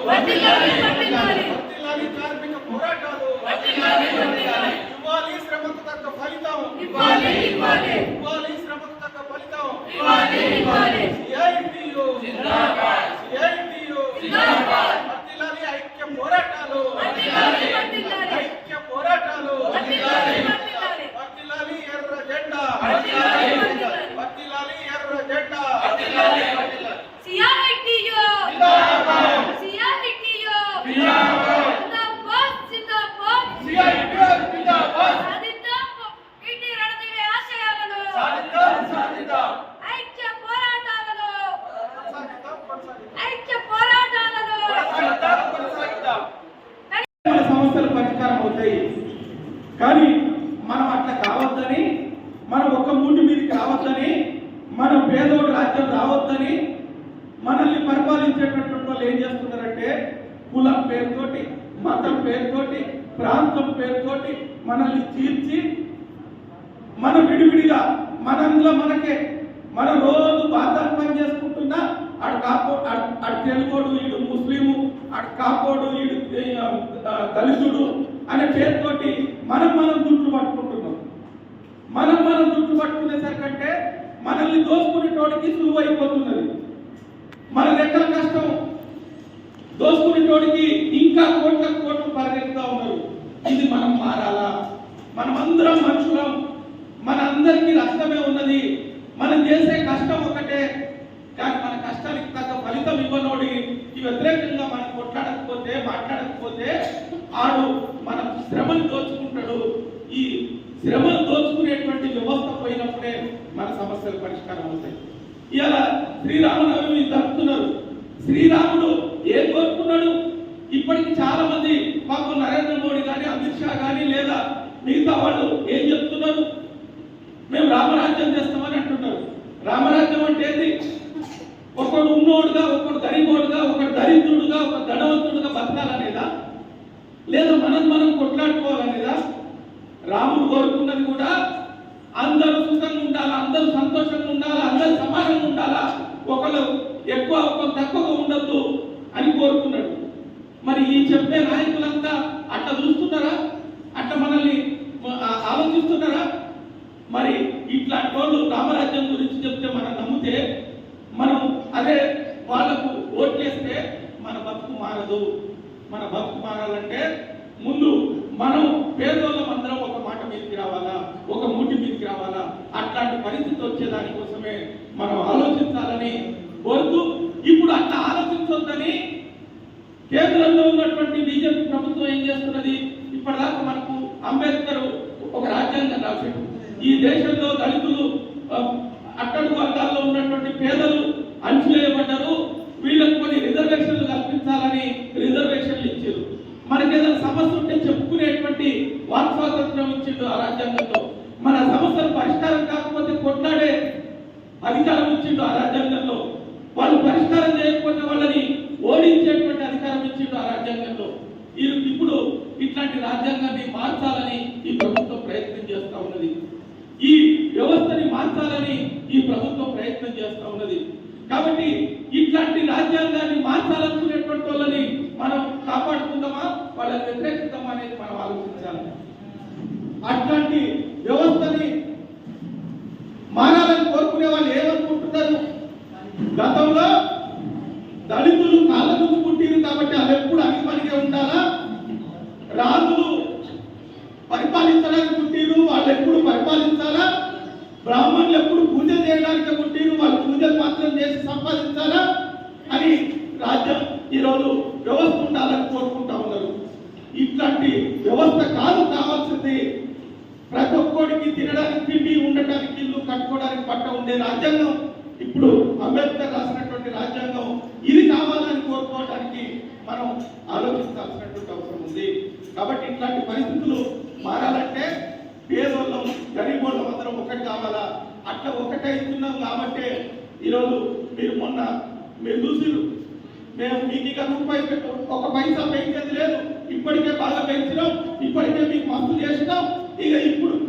వర్ధిల్లాలి, వర్ధిల్లాలి. వర్ధిల్లాలి కార్మిక పోరాటాలు వర్ధిల్లాలి, వర్ధిల్లాలి. ఇవ్వాలి శ్రమకు తగ్గ ఫలితం ఇవ్వాలి, ఇవ్వాలి. ఇవ్వాలి శ్రమకు తగ్గ ఫలితం ఇవ్వాలి, ఇవ్వాలి. సిఐటియు జిందాబాద్. సిఐటియు జిందాబాద్. వర్ధిల్లాలి ఐక్య పోరాటాలు కానీ మనం అట్లా కావద్దని మనం ఒక మూటి మీద కావద్దని మన పేదోడు రాజ్యం రావద్దని మనల్ని పరిపాలించేటటువంటి వాళ్ళు ఏం చేస్తున్నారంటే కులం పేరుతోటి మతం పేరుతోటి ప్రాంతం పేరుతోటి మనల్ని చీల్చి మన విడివిడిగా మనంలో మనకే మన రోజు బాధాలు పని చేసుకుంటున్నా అటు కాపో అటు ఆడు తెలుగోడు ఈడు ముస్లిము అటు కాపోడు ఈడు దళితుడు అనే పేరుతోటి మనం మనం దుట్లు పట్టుకుంటున్నాం. మనం మనం దుట్లు పట్టుకునేసరికంటే మనల్ని దోసుకునేటోడికి సులువు అయిపోతున్నది. మన లెక్కల కష్టం. దోసుకునేటోడికి ఇంకా కోట్ల కోట్లు పరిగెత్తుతా ఉన్నారు. ఇది మనం మారాలా? మనం అందరం మనుషులం. మన అందరికీ రక్తమే ఉన్నది. మనం చేసే కష్టం ఒకటే కానీ మన కష్టానికి తగ్గ ఫలితం ఇవ్వనోడి ఈ వ్యతిరేకంగా మనం కొట్లాడకపోతే మాట్లాడకపోతే ఆడు మన శ్రమను దోచుకుంటాడు ఎక్కువ ఒకరు తక్కువగా ఉండొద్దు అని కోరుకున్నాడు. మరి ఈ చెప్పే నాయకులంతా అట్లా చూస్తున్నారా? అట్లా మనల్ని ఆలోచిస్తున్నారా? మరి ఇట్లాంటి వాళ్ళు రామరాజ్యం గురించి చెప్తే మనం నమ్మితే మనం అదే వాళ్ళకు ఓట్లేస్తే మన బతుకు మారదు. మన బతుకు మారాలంటే ముందు మనం పేదోళ్ళం అందరం ఒక మాట మీదకి రావాలా? ఒక మూటి మీదకి రావాలా? అట్లాంటి పరిస్థితి వచ్చే దానికోసమే మనం ఆలోచించాలని కోరుతూ ఇప్పుడు అట్లా ఆలోచించొద్దని కేంద్రంలో ఉన్నటువంటి బీజేపీ ప్రభుత్వం ఏం చేస్తున్నది? ఇప్పటిదాకా మనకు అంబేద్కర్ ఒక రాజ్యాంగం రాశాడు. ఈ దేశంలో దళితులు అట్టడు అట్టడుగు వర్గాల్లో ఉన్నటువంటి పేదలు రాజ్యాంగంలో. ఇప్పుడు ఇట్లాంటి రాజ్యాంగాన్ని మార్చాలని ఈ ప్రభుత్వం ప్రయత్నం చేస్తా ఉన్నది. ఈ వ్యవస్థని మార్చాలని ఈ ప్రభుత్వం ప్రయత్నం చేస్తా ఉన్నది. కాబట్టి ఇట్లాంటి రాజ్యాంగాన్ని మార్చాలనుకునేటువంటి వాళ్ళని మనం కాపాడుకుందామా? వాళ్ళని వ్యతిరేకిద్దామా అనేది మనం ఆలోచించాలి. అట్లాంటి వ్యవస్థని మారాలని కోరుకునే వాళ్ళు ఏమనుకుంటున్నారు? గతంలో దళితులు కాళ్ళ ముందు పుట్టిరు కాబట్టి అవి ఈరోజు వ్యవస్థ ఉండాలని కోరుకుంటా ఉన్నారు. ఇట్లాంటి వ్యవస్థ కాదు కావాల్సింది ప్రతి ఒక్కడికి తినడానికి తిండి ఉండటానికి ఇల్లు కట్టుకోవడానికి పట్ట ఉండే రాజ్యాంగం. ఇప్పుడు అంబేద్కర్ రాసినటువంటి రాజ్యాంగం ఇది కావాలని కోరుకోవడానికి మనం ఆలోచించాల్సినటువంటి అవసరం ఉంది. కాబట్టి ఇట్లాంటి పరిస్థితులు మారాలంటే పేదోళ్ళం గరీబోళ్ళం అందరం ఒకటి కావాలా? అట్లా ఒకటే ఇస్తున్నాం కాబట్టి ఈరోజు మీరు మొన్న మీరు చూసి మేము మీకు ఇక రూపాయి పెట్టు ఒక పైసా పెంచేది లేదు. ఇప్పటికే బాగా పెంచినాం. ఇప్పటికే మీకు మస్తు చేసినాం. ఇక ఇప్పుడు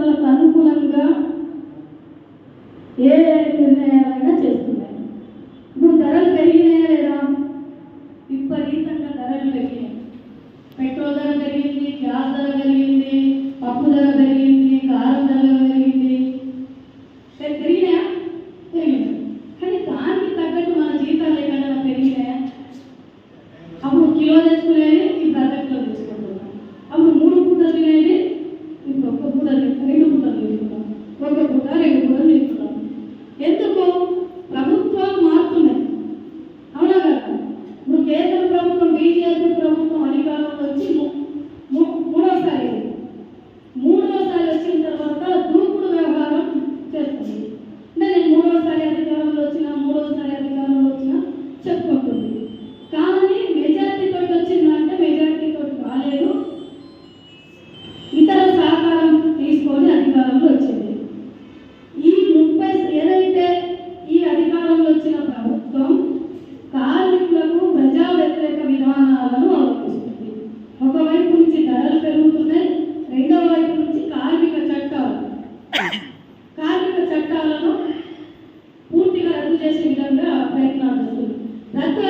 వాతావరణాలకు అనుకూలంగా ఏ నీతి అందు ప్రభు అధికారం వచ్చి చేసే విధంగా ప్రయత్నాలు చేస్తుంది. అంటే